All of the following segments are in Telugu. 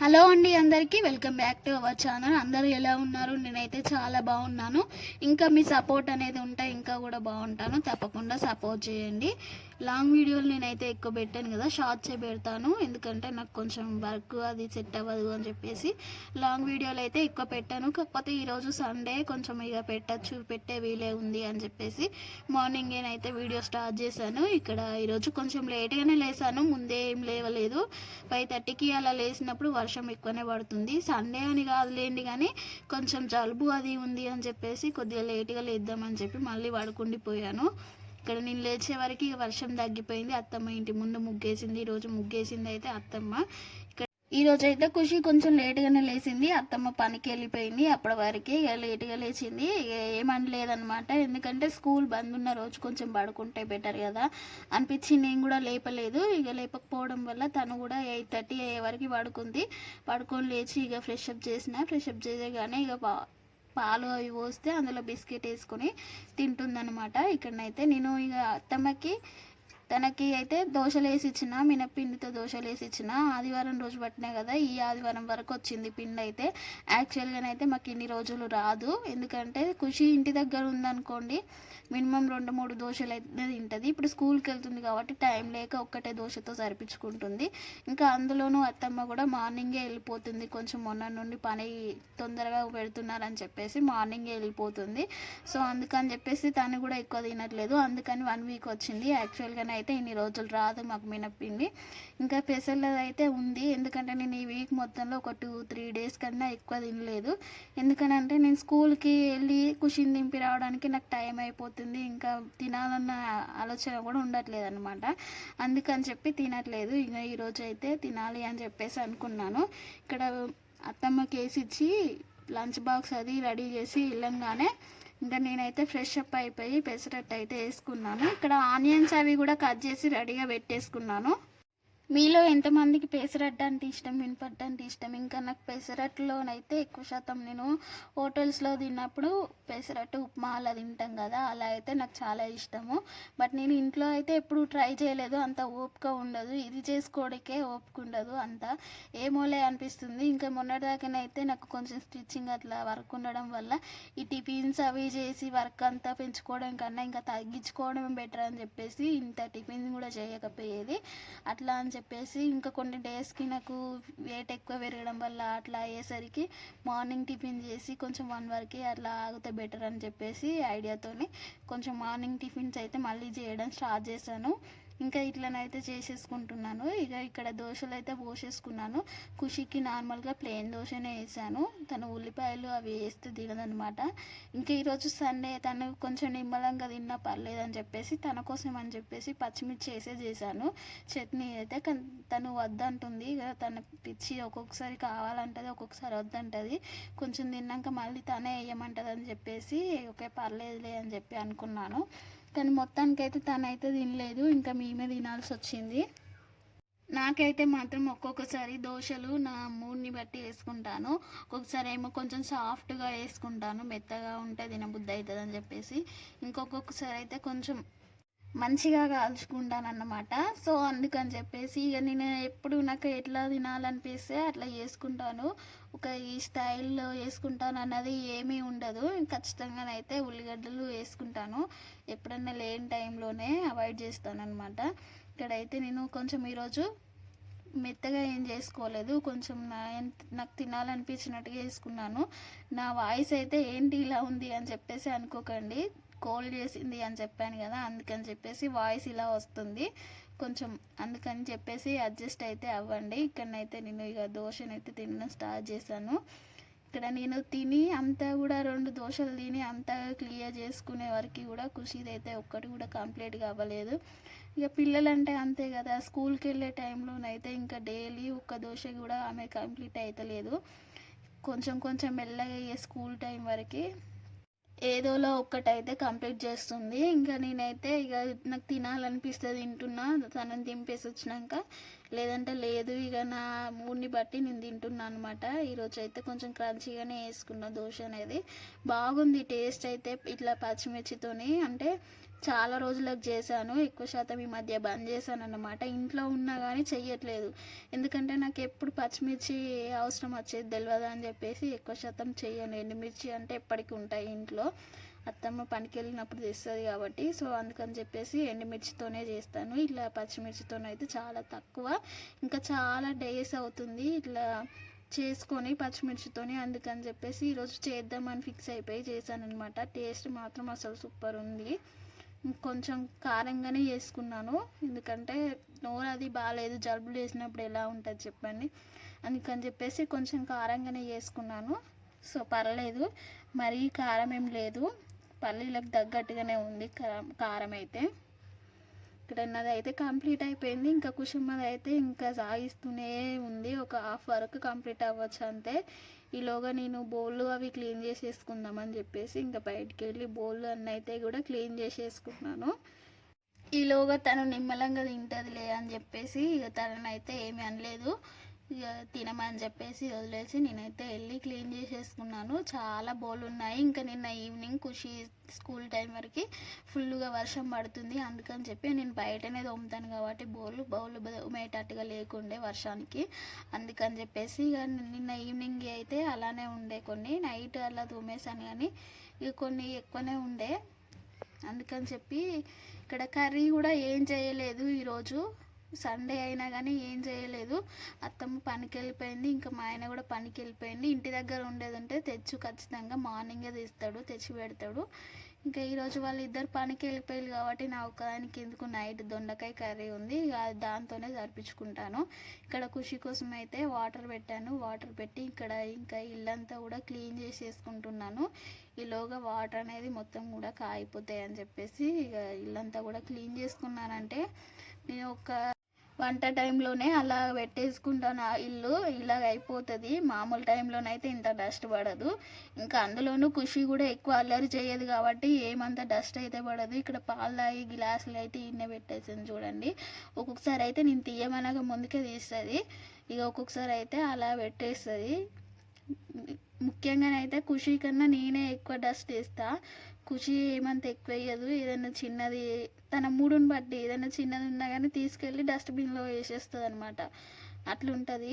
హలో అండి అందరికీ welcome back to our channel. అందరూ ఎలా ఉన్నారు? నేనైతే చాలా బాగున్నాను. ఇంకా మీ సపోర్ట్ అనేది ఉంటే ఇంకా కూడా బాగుంటాను. తప్పకుండా సపోర్ట్ చేయండి. లాంగ్ వీడియోలు నేనైతే ఎక్కువ పెట్టాను కదా షార్ట్సే పెడతాను. ఎందుకంటే నాకు కొంచెం వర్క్ అది సెట్ అవ్వదు అని చెప్పేసి లాంగ్ వీడియోలు అయితే ఎక్కువ పెట్టాను. కాకపోతే ఈరోజు సండే కొంచెం ఇక పెట్టచ్చు పెట్టే వీలే ఉంది అని చెప్పేసి మార్నింగ్ నేనైతే వీడియో స్టార్ట్ చేశాను. ఇక్కడ ఈరోజు కొంచెం లేట్గానే లేసాను ముందే ఏం లేవలేదు. ఫైవ్ థర్టీకి అలా లేసినప్పుడు వర్షం ఎక్కువనే పడుతుంది. సండే అని కాదులేండి కానీ కొంచెం జలుబు అది ఉంది అని చెప్పేసి కొద్దిగా లేట్గా లేద్దామని చెప్పి మళ్ళీ పడుకుండిపోయాను. ఇక్కడ నేను లేచే వరకు ఇక వర్షం తగ్గిపోయింది. అత్తమ్మ ఇంటి ముందు ముగ్గేసింది. ఈరోజు ముగ్గేసింది అయితే అత్తమ్మ. ఇక్కడ ఈ రోజు అయితే ఖుషి కొంచెం లేటుగానే లేచింది. అత్తమ్మ పనికి వెళ్ళిపోయింది. అప్పటి వరకు ఇక లేటుగా లేచింది. ఇక ఎందుకంటే స్కూల్ బంద్ ఉన్న రోజు కొంచెం పడుకుంటే బెటర్ కదా అనిపించి నేను కూడా లేపలేదు. ఇక లేపకపోవడం వల్ల తను కూడా ఎయిట్ థర్టీ అయ్యే వరకు పడుకుంది. పడుకొని లేచి ఇక ఫ్రెష్ అప్ చేసిన. ఫ్రెష్ అప్ చేసేగానే ఇక పాలు అవి పోస్తే అందులో బిస్కెట్ వేసుకొని తింటుందన్నమాట. ఇక్కడనైతే నేను ఇక అత్తమ్మకి తనకి అయితే దోశలు వేసి ఇచ్చిన మినపిండితో దోశలు వేసి ఇచ్చిన ఆదివారం రోజు పట్టినా కదా ఈ ఆదివారం వరకు వచ్చింది పిండి అయితే యాక్చువల్గానైతే మాకు ఇన్ని రోజులు రాదు. ఎందుకంటే ఖుషి ఇంటి దగ్గర ఉందనుకోండి మినిమం రెండు మూడు దోశలు అయితే తింటుంది. ఇప్పుడు స్కూల్కి వెళ్తుంది కాబట్టి టైం లేక ఒక్కటే దోశతో సరిపించుకుంటుంది. ఇంకా అందులోనూ అత్తమ్మ కూడా మార్నింగే వెళ్ళిపోతుంది. కొంచెం మొన్న నుండి పని తొందరగా పెడుతున్నారని చెప్పేసి మార్నింగే వెళ్ళిపోతుంది. సో అందుకని చెప్పేసి తను కూడా ఎక్కువ తినట్లేదు. అందుకని వన్ వీక్ వచ్చింది. యాక్చువల్గానే అయితే ఇన్ని రోజులు రాదు మాకు మినపిండి ఇంకా పెసర్లది అయితే ఉంది. ఎందుకంటే నేను ఈ వీక్ మొత్తంలో ఒక టూ త్రీ డేస్ కన్నా ఎక్కువ తినలేదు. ఎందుకనంటే నేను స్కూల్కి వెళ్ళి కుషిని దింపి రావడానికి నాకు టైం అయిపోతుంది. ఇంకా తినాలన్న ఆలోచన కూడా ఉండట్లేదు అనమాట అందుకని చెప్పి తినట్లేదు. ఇంకా ఈరోజు అయితే తినాలి అని చెప్పేసి అనుకున్నాను. ఇక్కడ అత్తమ్మకి వేసి ఇచ్చి లంచ్ బాక్స్ అది రెడీ చేసి వెళ్ళంగానే ఇంకా నేనైతే ఫ్రెష్ అప్ అయిపోయి పెసరట్టు అయితే వేసుకున్నాను. ఇక్కడ ఆనియన్స్ అవి కూడా కట్ చేసి రెడీగా పెట్టేసుకున్నాను. మీలో ఎంతమందికి పెసరట్టు అంటే ఇష్టం మినపట్టు అంటే ఇష్టం? ఇంకా నాకు పెసరట్టులోనైతే ఎక్కువ శాతం నేను హోటల్స్లో తిన్నప్పుడు పెసరట్టు ఉప్మా అలా తింటాం కదా అలా అయితే నాకు చాలా ఇష్టము. బట్ నేను ఇంట్లో అయితే ఎప్పుడు ట్రై చేయలేదు అంత ఓపిక ఉండదు ఇది చేసుకోవడానికే ఓపిక ఉండదు అంత. ఏమోలే అనిపిస్తుంది. ఇంకా మొన్నటిదాకనైతే నాకు కొంచెం స్టిచ్చింగ్ అట్లా వర్క్ ఉండడం వల్ల ఈ టిఫిన్స్ అవి చేసి వర్క్ అంతా పెంచుకోవడం కన్నా ఇంకా తగ్గించుకోవడం బెటర్ అని చెప్పేసి ఇంత టిఫిన్స్ కూడా చేయకపోయేది. అట్లా అని చెప్పేసి ఇంకా కొన్ని డేస్కి నాకు వెయిట్ ఎక్కువ పెరగడం వల్ల అట్లా అయ్యేసరికి మార్నింగ్ టిఫిన్ చేసి కొంచెం వన్ వరకే అట్లా ఆగితే బెటర్ అని చెప్పేసి ఐడియాతోని కొంచెం మార్నింగ్ టిఫిన్స్ అయితే మళ్ళీ చేయడం స్టార్ట్ చేశాను. ఇంకా ఇట్లనైతే చేసేసుకుంటున్నాను. ఇక ఇక్కడ దోశలు అయితే పోసేసుకున్నాను. ఖుషికి నార్మల్గా ప్లెయిన్ దోశనే వేసాను. తను ఉల్లిపాయలు అవి వేస్తే తినదనమాట. ఇంకా ఈరోజు సండే తను కొంచెం నిమ్మలంగా తిన్నా పర్లేదని చెప్పేసి తన కోసం అని చెప్పేసి పచ్చిమిర్చి వేసే చేశాను. చట్నీ అయితే తను వద్దంటుంది. ఇక తన పిచ్చి ఒక్కొక్కసారి కావాలంటది ఒక్కొక్కసారి వద్దంటది. కొంచెం తిన్నాక మళ్ళీ తనే వేయమంటది అని చెప్పేసి ఓకే పర్లేదులే అని చెప్పి అనుకున్నాను. కానీ మొత్తానికైతే తనైతే తినలేదు ఇంకా మేమే తినాల్సి వచ్చింది నాకైతే మాత్రం ఒక్కొక్కసారి దోశలు నా మూడ్ని బట్టి వేసుకుంటాను. ఒక్కొక్కసారి ఏమో కొంచెం సాఫ్ట్గా వేసుకుంటాను మెత్తగా ఉంటే తినబుద్ధి అవుతుంది అని చెప్పేసి. ఇంకొకసారి అయితే కొంచెం మంచిగా కాల్చుకుంటాను అన్నమాట సో అందుకని చెప్పేసి ఇక నేను ఎప్పుడు నాకు ఎట్లా తినాలనిపిస్తే అట్లా చేసుకుంటాను. ఒక ఈ స్టైల్లో వేసుకుంటాను అన్నది ఏమీ ఉండదు. ఖచ్చితంగానైతే ఉల్లిగడ్డలు వేసుకుంటాను. ఎప్పుడన్నా లేని టైంలోనే అవాయిడ్ చేస్తాను అనమాట ఇక్కడైతే నేను కొంచెం ఈరోజు మెత్తగా ఏం చేసుకోలేదు. కొంచెం నా నాకు తినాలనిపించినట్టుగా వేసుకున్నాను నా వాయిస్ అయితే ఏంటి ఇలా ఉంది అని చెప్పేసి అనుకోకండి. కోల్డ్ చేసింది అని చెప్పాను కదా అందుకని చెప్పేసి వాయిస్ ఇలా వస్తుంది. కొంచెం అందుకని చెప్పేసి అడ్జస్ట్ అయితే అవ్వండి. ఇక్కడనైతే నేను ఇక దోశనైతే తినడం స్టార్ట్ చేశాను. ఇక్కడ నేను తిని అంతా కూడా రెండు దోశలు తిని అంతా క్లియర్ చేసుకునే వరకు కూడా ఖుషిది అయితే ఒక్కటి కూడా కంప్లీట్గా అవ్వలేదు. ఇక పిల్లలంటే అంతే కదా స్కూల్కి వెళ్ళే టైంలోనైతే ఇంకా డైలీ ఒక్క దోశ కూడా ఆమె కంప్లీట్ అవుతలేదు కొంచెం కొంచెం మెల్లగా అయ్యే స్కూల్ టైం వరకు ఏదోలో ఒక్కటైతే కంప్లీట్ చేస్తుంది. ఇంకా నేనైతే ఇక నాకు తినాలనిపిస్తే తింటున్నా. తనని దింపేసి వచ్చినాక లేదంటే లేదు ఇక నా మూడ్ని బట్టి నేను తింటున్నా అనమాట ఈరోజు అయితే కొంచెం క్రంచీగానే వేసుకున్న దోశ అనేది. బాగుంది టేస్ట్ అయితే ఇట్లా పచ్చిమిర్చితోని. అంటే చాలా రోజులకు చేశాను ఎక్కువ శాతం ఈ మధ్య బంద్ చేశాను అన్నమాట ఇంట్లో ఉన్నా కానీ చెయ్యట్లేదు. ఎందుకంటే నాకు ఎప్పుడు పచ్చిమిర్చి అవసరం వచ్చేది తెలియదు అని చెప్పేసి ఎక్కువ శాతం చెయ్యను. ఎండుమిర్చి అంటే ఎప్పటికీ ఉంటాయి ఇంట్లో. అత్తమ్మ పనికి వెళ్ళినప్పుడు తెస్తుంది కాబట్టి సో అందుకని చెప్పేసి ఎండుమిర్చితోనే చేస్తాను. ఇట్లా పచ్చిమిర్చితోనైతే చాలా తక్కువ. ఇంకా చాలా డేస్ అవుతుంది ఇట్లా చేసుకొని పచ్చిమిర్చితోని. అందుకని చెప్పేసి ఈరోజు చేద్దామని ఫిక్స్ అయిపోయి చేశాను అనమాట టేస్ట్ మాత్రం అసలు సూపర్ ఉంది. కొంచెం కారంగానే చేసుకున్నాను. ఎందుకంటే నోరు అది బాగాలేదు జలుబులు వేసినప్పుడు ఎలా ఉంటుంది చెప్పండి. అందుకని చెప్పేసి కొంచెం కారంగానే చేసుకున్నాను. సో పర్లేదు. మరీ కారం ఏం లేదు. పల్లీలకు తగ్గట్టుగానే ఉంది కారం కారం అయితే. ఇక్కడ నాది అయితే కంప్లీట్ అయిపోయింది. ఇంకా కుసుమది అయితే ఇంకా సాగిస్తూనే ఉంది. ఒక హాఫ్ వరకు కంప్లీట్ అవ్వచ్చు అంతే. ఈలోగా నేను బౌళ్ళు అవి క్లీన్ చేసేసుకుందామని చెప్పేసి ఇంకా బయటికి వెళ్ళి బౌళ్ళు అన్నీ అయితే కూడా క్లీన్ చేసేసుకున్నాను. ఈలోగా తను నిమ్మలంగా తింటుందిలే అని చెప్పేసి ఇక తననైతే ఏమీ అనలేదు. తినమని చెప్పేసి వదిలేసి నేనైతే వెళ్ళి క్లీన్ చేసేసుకున్నాను. చాలా బౌల్ ఉన్నాయి. ఇంకా నిన్న ఈవినింగ్ ఖుషి స్కూల్ టైం వరకు ఫుల్గా వర్షం పడుతుంది. అందుకని చెప్పి నేను బయటనే తోముతాను కాబట్టి బోలు బౌల్ ఉమేటట్టుగా లేకుండే వర్షానికి. అందుకని చెప్పేసి ఇక నిన్న ఈవినింగ్ అయితే అలానే ఉండే కొన్ని. నైట్ అలా తోమేశాను కానీ ఇక కొన్ని ఎక్కువనే ఉండే. అందుకని చెప్పి ఇక్కడ కర్రీ కూడా ఏం చేయలేదు ఈరోజు. సండే అయినా కానీ ఏం చేయలేదు. అత్తమ్మ పనికి వెళ్ళిపోయింది ఇంకా మా ఆయన కూడా పనికి వెళ్ళిపోయింది ఇంటి దగ్గర ఉండేది ఉంటే తెచ్చు ఖచ్చితంగా మార్నింగే తీస్తాడు తెచ్చి పెడతాడు. ఇంకా ఈరోజు వాళ్ళు ఇద్దరు పనికి వెళ్ళిపోయారు కాబట్టి నా ఒక్కదానికి ఎందుకు నైట్ దొండకాయ కర్రీ ఉంది. ఇక దాంతోనే జరిపించుకుంటాను. ఇక్కడ ఖుషి కోసం అయితే వాటర్ పెట్టాను. వాటర్ పెట్టి ఇక్కడ ఇంకా ఇల్లంతా కూడా క్లీన్ చేసేసుకుంటున్నాను. ఈలోగా వాటర్ అనేది మొత్తం కూడా కాయిపోతాయి అని చెప్పేసి ఇక ఇల్లంతా కూడా క్లీన్ చేసుకున్నానంటే నేను ఒక వంట టైంలోనే అలా పెట్టేసుకుంటాను. ఆ ఇల్లు ఇలాగ అయిపోతుంది. మామూలు టైంలోనైతే ఇంత డస్ట్ పడదు. ఇంకా అందులోనూ ఖుషి కూడా ఎక్కువ అల్లరి చేయదు కాబట్టి ఏమంత డస్ట్ అయితే పడదు. ఇక్కడ పాలు తాగి గ్లాసులు అయితే ఇన్నే పెట్టేసింది చూడండి. ఒక్కొక్కసారి అయితే నేను తీయమనగా ముందుకే తీస్తుంది. ఇక ఒక్కొక్కసారి అయితే అలా పెట్టేస్తుంది. ముఖ్యంగానైతే ఖుషి కన్నా నేనే ఎక్కువ డస్ట్ వేస్తా. ఖుషి ఏమంత ఎక్కువ వేయదు ఏదైనా చిన్నది తన మూడుని బట్టి ఏదైనా చిన్నది ఉన్నా కానీ తీసుకెళ్ళి డస్ట్బిన్లో వేసేస్తుంది అనమాట అట్లుంటుంది.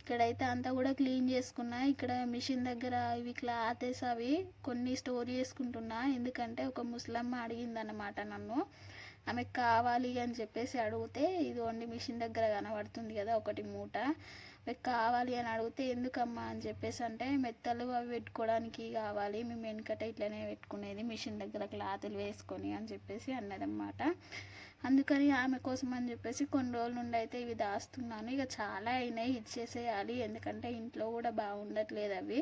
ఇక్కడైతే అంతా కూడా క్లీన్ చేసుకున్నా. ఇక్కడ మిషన్ దగ్గర ఇవి క్లాతెస్ అవి కొన్ని స్టోర్ చేసుకుంటున్నా. ఎందుకంటే ఒక ముసలమ్మ అడిగిందనమాట నన్ను. ఆమెకు కావాలి అని చెప్పేసి అడిగితే ఇది మిషన్ దగ్గర కనబడుతుంది కదా ఒకటి మూట. మీకు కావాలి అని అడిగితే ఎందుకమ్మా అని చెప్పేసి అంటే మెత్తలు అవి పెట్టుకోవడానికి కావాలి. మేము వెనకట ఇట్లనే పెట్టుకునేది మిషన్ దగ్గర క్లాతులు వేసుకొని అని చెప్పేసి అన్నదన్నమాట. అందుకని ఆమె కోసం అని చెప్పేసి కొన్ని రోజుల నుండి అయితే ఇవి దాస్తున్నాను. ఇక చాలా అయినాయి ఇచ్చేసేయాలి ఎందుకంటే ఇంట్లో కూడా బాగుండట్లేదు అవి.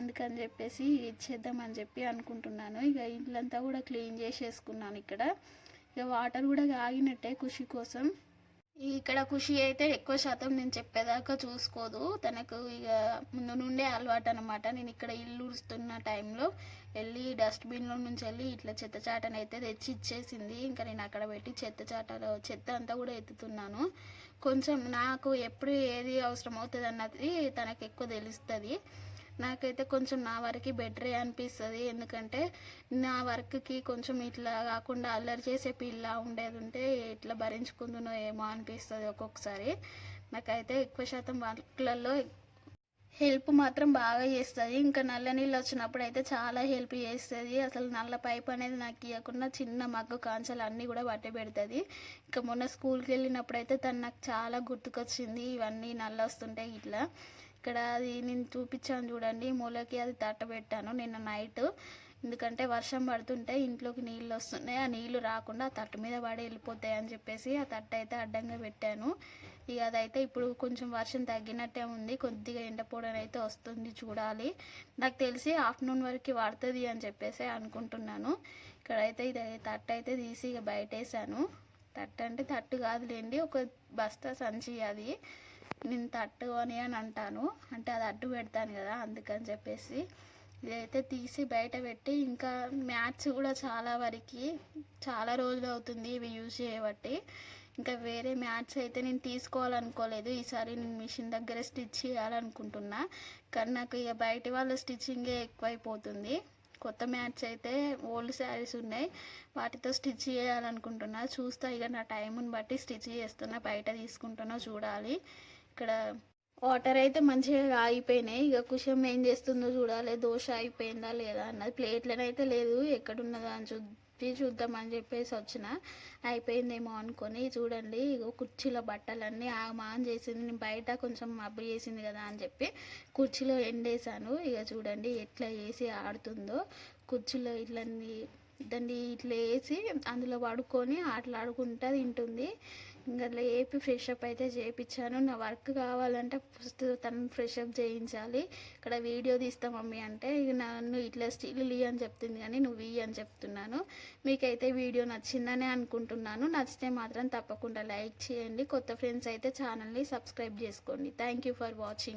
అందుకని చెప్పేసి ఇచ్చేద్దామని చెప్పి అనుకుంటున్నాను. ఇక ఇల్లంతా కూడా క్లీన్ చేసేసుకున్నాను ఇక్కడ. ఇక వాటర్ కూడా ఆగినట్టే ఖుషి కోసం. ఇక్కడ ఖుషి అయితే ఎక్కువ శాతం నేను చెప్పేదాకా చూసుకోదు. తనకు ఇక ముందు నుండే అలవాటు అనమాట నేను ఇక్కడ ఇల్లు ఉడుస్తున్న టైంలో వెళ్ళి డస్ట్బిన్లో నుంచి వెళ్ళి ఇట్లా చెత్త చాటను అయితే తెచ్చి ఇచ్చేసింది. ఇంకా నేను అక్కడ పెట్టి చెత్త చాటలో చెత్త అంతా కూడా ఎత్తుతున్నాను. కొంచెం నాకు ఎప్పుడు ఏది అవసరం అవుతుంది అన్నది తనకు ఎక్కువ తెలుస్తుంది. నాకైతే కొంచెం నా వరకు బెటరే అనిపిస్తుంది. ఎందుకంటే నా వర్క్కి కొంచెం ఇట్లా కాకుండా అల్లరి చేసే పిల్ల ఉండేది ఉంటే ఇట్లా భరించుకుందునో ఏమో అనిపిస్తుంది ఒక్కొక్కసారి. నాకైతే ఎక్కువ శాతం వర్క్లలో హెల్ప్ మాత్రం బాగా చేస్తుంది. ఇంకా నల్ల నీళ్ళు వచ్చినప్పుడు అయితే చాలా హెల్ప్ చేస్తుంది. అసలు నల్ల పైప్ అనేది నాకు ఇవ్వకుండా చిన్న మగ్గు కాంచాలు అన్నీ కూడా పట్టి పెడుతుంది. ఇంకా మొన్న స్కూల్కి వెళ్ళినప్పుడు అయితే తను నాకు చాలా గుర్తుకొచ్చింది. ఇవన్నీ నల్ల వస్తుంటాయి ఇట్లా. ఇక్కడ అది నేను చూపించాను చూడండి మూలకి అది తట్టబెట్టాను నిన్న నైట్ ఎందుకంటే వర్షం పడుతుంటే ఇంట్లోకి నీళ్ళు వస్తున్నాయి ఆ నీళ్ళు రాకుండా ఆ తట్టు మీద పడి వెళ్ళిపోతాయి అని చెప్పేసి ఆ తట్టు అయితే అడ్డంగా పెట్టాను. ఇక అదైతే ఇప్పుడు కొంచెం వర్షం తగ్గినట్టే ఉంది కొద్దిగా ఎండపోవడం అయితే వస్తుంది చూడాలి. నాకు తెలిసి ఆఫ్టర్నూన్ వరకు పడుతుంది అని చెప్పేసి అనుకుంటున్నాను. ఇక్కడైతే ఇది తట్టు అయితే తీసి ఇక బయట వేసాను తట్టు అంటే తట్టు కాదులేండి ఒక బస్తా సంచి అది. నేను తట్టు అని అని అంటాను అంటే అది అడ్డు పెడతాను కదా అందుకని చెప్పేసి. ఇదైతే తీసి బయట పెట్టి ఇంకా మ్యాట్స్ కూడా చాలా వరకు చాలా రోజులు అవుతుంది ఇవి యూజ్ చేయబట్టి. ఇంకా వేరే మ్యాథ్స్ అయితే నేను తీసుకోవాలనుకోలేదు ఈసారి నేను మిషన్ దగ్గర స్టిచ్ చేయాలనుకుంటున్నా. కానీ నాకు ఇక బయట వాళ్ళ స్టిచ్చింగే ఎక్కువైపోతుంది. కొత్త మ్యాచ్ అయితే ఓల్డ్ శారీస్ ఉన్నాయి. వాటితో స్టిచ్ చేయాలనుకుంటున్నా. చూస్తా ఇక నా టైంని బట్టి స్టిచ్ చేస్తున్నా బయట తీసుకుంటున్నా చూడాలి. ఇక్కడ వాటర్ అయితే మంచిగా ఆగిపోయినాయి. ఇక కుషం ఏం చేస్తుందో చూడాలి. దోశ అయిపోయిందా లేదా అన్నది ప్లేట్లను అయితే లేదు. ఎక్కడున్నదా అని చూపి చూద్దామని చెప్పేసి వచ్చిన. అయిపోయిందేమో అనుకొని చూడండి ఇగో కుర్చీలో బట్టలన్నీ ఆగమాన్ చేసింది. నేను బయట కొంచెం మబ్బు చేసింది కదా అని చెప్పి కుర్చీలో ఎండేసాను ఇక చూడండి ఎట్లా వేసి ఆడుతుందో. కుర్చీలో ఇట్లా దాన్ని ఇట్లా వేసి అందులో పడుకొని ఆటలాడుకుంటూ తింటుంది. ఇంకా లేపి ఫ్రెషప్ అయితే చేయించాను నా వర్క్ కావాలంటే ఫస్ట్ తను ఫ్రెషప్ చేయించాలి. ఇక్కడ వీడియో తీస్తా మమ్మీ అంటే ఇక నన్ను ఇట్లా స్టిల్ ఇయ్యి అని చెప్తుంది కానీ నువ్వు ఇయ్యి అని చెప్తున్నాను. మీకైతే వీడియో నచ్చిందని అనుకుంటున్నాను. నచ్చితే మాత్రం తప్పకుండా లైక్ చేయండి. కొత్త ఫ్రెండ్స్ అయితే ఛానల్ని సబ్స్క్రైబ్ చేసుకోండి. Thank you for watching